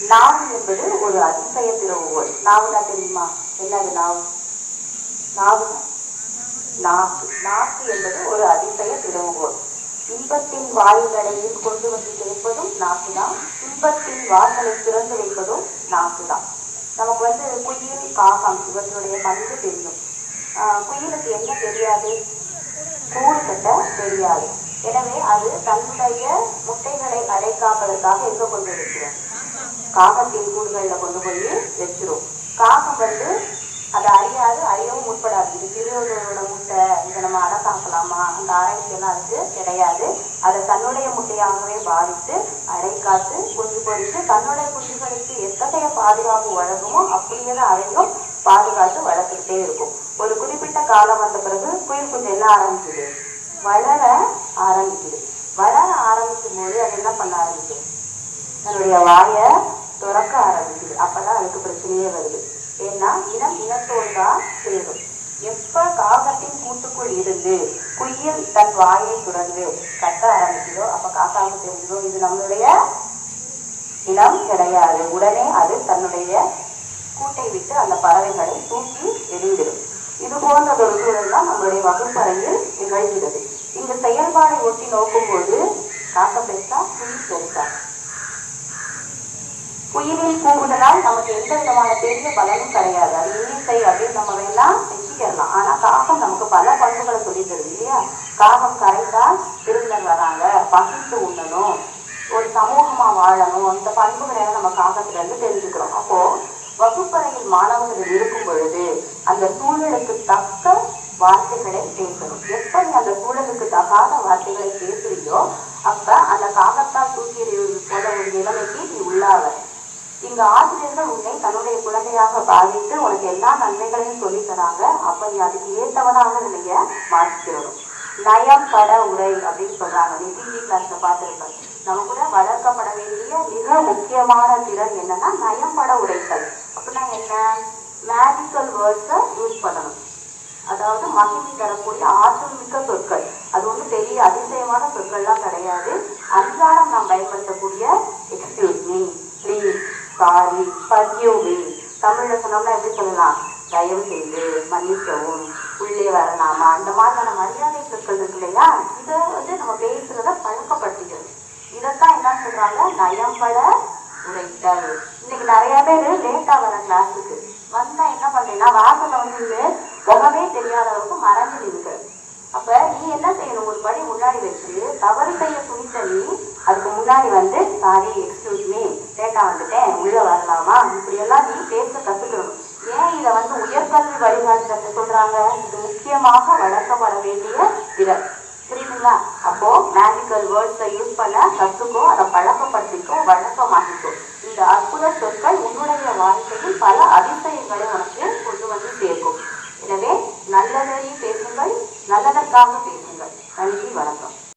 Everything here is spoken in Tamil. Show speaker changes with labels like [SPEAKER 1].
[SPEAKER 1] நாவு என்பது ஒரு அதிசய திறவுகோல் நாவுனா தெரியுமா? என்னது நாவு நாவு நாக்கு நாக்கு என்பது ஒரு அதிசய திறவுகோல் இன்பத்தின் வாயுநடையில் கொண்டு வந்து சேர்ப்பதும் நாக்குதான் இன்பத்தின் வாசலை திறந்து வைப்பதும் நாக்குதான் நமக்கு வந்து குயில் காகம் இவர்களுடைய பண்பு தெரியும். ஆஹ் குயிலுக்கு என்ன தெரியாது? கூடு கட்ட தெரியாது. எனவே அது தன்னுடைய முட்டைகளை அடைக்காப்பதற்காக எங்க கொண்டு இருக்கிறது காகத்தின் கூடுகளில் கொண்டு போய் வச்சிரும். காகம் வந்து அதை அறியாது அறியவும் முற்படாது. இது சிறுவர்களோட முட்டை இதை நம்ம அடக்காக்கலாமா அந்த ஆராய்ச்சியெல்லாம் அதுக்கு கிடையாது. அதை தன்னுடைய முட்டையாகவே பாதித்து அடைக்காத்து குஞ்சு பொறித்து தன்னுடைய குஞ்சுகளுக்கு எத்தகைய பாதுகாப்பு வழங்குமோ அப்படியே தான் அதையும் பாதுகாத்து வளர்த்துக்கிட்டே இருக்கும். ஒரு குறிப்பிட்ட காலம் வந்த பிறகு குயில் குஞ்சு என்ன ஆரம்பிக்குது? வளர ஆரம்பிக்குது. வளர ஆரம்பிக்கும் போது அது என்ன பண்ண ஆரம்பிக்குது தன்னுடைய வாயை துறக்க ஆரம்பிக்குது. அப்பதான் அதுக்கு பிரச்சனையே வருது. ஏன்னா இனம் இனத்தோடு தான் சேரும். எப்ப காகத்தின் கூட்டுக்குள் இருந்து குயில் தன் வாயை துறந்து கத்த ஆரம்பிக்குதோ அப்ப காக்காவுக்கு தெரிஞ்சதோ இது நம்மளுடைய இனம் கிடையாது. உடனே அது தன்னுடைய கூட்டை விட்டு அந்த பறவைகளை தூக்கி வெளியிடும் இது போன்றதொரு சூழல் தான் நம்மளுடைய வகுப்பறையில் நிகழ்கிறது. இந்த செயல்பாடை ஒட்டி நோக்கும்போது காக்க பெருசா குயில் பெருசா குயிலின் கூவுதலால் நமக்கு எந்த விதமான பெரிய பலனும் கிடையாது. அது இயற்கை அப்படின்னு நம்ம வேணா வச்சுக்கலாம் ஆனா காகம் நமக்கு பல பண்புகளை சொல்லி இல்லையா? காகம் கரைந்தால் விருந்தினர் வராங்க. பகிர்ந்து உண்ணணும். ஒரு சமூகமா வாழணும். அந்த பண்புகளை நம்ம காகத்துல இருந்து தெரிஞ்சுக்கிறோம். அப்போ வகுப்பறையில் மாணவர்கள் இருக்கும் பொழுது அந்த சூழலுக்கு தக்க வார்த்தைகளை பேசணும். எப்படி அந்த சூழலுக்கு தகாத வார்த்தைகளை பேசுறியோ அப்ப அந்த காகத்தால் தூக்கி போல ஒரு நிலைமைக்கு நீ உள்ளாவ. இங்க ஆசிரியர்கள் உன்னை தன்னுடைய குழந்தையாக பாதித்து உனக்கு எல்லா நன்மைகளையும் சொல்லி தராங்க. அப்ப நீ அதுக்கு ஏற்றவனாக நிலைய மாற்றிக்கிறணும். நயம் பட உரை அப்படின்னு சொல்றாங்க. நீ டிவி கிளாஸ்ல நம்ம கூட வளர்க்கப்பட வேண்டிய மிக முக்கியமான திறன் என்னன்னா நயம் பட உரைகள். அப்படின்னா என்ன? மேஜிக்கல் வேர்ட்ஸை யூஸ் பண்ணணும். அதாவது மகிழ்ச்சி தரக்கூடிய ஆற்றல் மிக்க சொற்கள். அது ஒன்றும் பெரிய அதிசயமான சொற்கள்லாம் கிடையாது. அன்றாடம் நாம் பயன்படுத்தக்கூடிய எக்ஸ்கியூஸ் சாரி பர்கியூ மீ சொன்னோம்னா எப்படி சொல்லலாம்? தயவு செய்து மன்னிக்கவும். உள்ளே வரலாமா? அந்த மாதிரியான மரியாதை சொற்கள் இருக்கு இல்லையா? இதை வந்து நம்ம பேசுறத பழக்கப்படுத்திக்கணும். இதைத்தான் என்ன சொல்றாங்க? நயம்பட உரைத்தல் இன்னைக்கு நிறைய பேர் லேட்டா வர கிளாஸுக்கு வந்தா என்ன பண்றீங்கன்னா வாசல்ல வந்து முகமே தெரியாத அளவுக்கு மறைஞ்சு நிற்கு அப்ப நீ என்ன செய்யணும்? ஒரு படி முன்னாடி வச்சு தவறு செய்ய துணித்த நீ அதுக்கு முன்னாடி வந்து சாரி எக்ஸ்கியூஸ் மீ லேட்டா வந்துட்டேன் உள்ள வரலாமா இப்படி எல்லாம் நீ பேச கத்துக்கணும் ஏன் இதை வந்து உயர்கல்வி வழிகாட்டுறத சொல்றாங்க? இது முக்கியமாக வளர்க்கப்பட வேண்டிய திறன் புரியுதுங்களா? அப்போ மேஜிக்கல் வேர்ட்ஸை யூஸ் பண்ண கத்துக்கோ அதை பழக்கப்படுத்திக்கோ வழக்கமாகிக்கோ இந்த அற்புத சொற்கள் உன்னுடைய வாழ்க்கையில் பல அதிசயங்களை உனக்கு கொண்டு வந்து சேர்க்கும். எனவே நல்லதையும் பேசுங்கள். நல்லதற்காக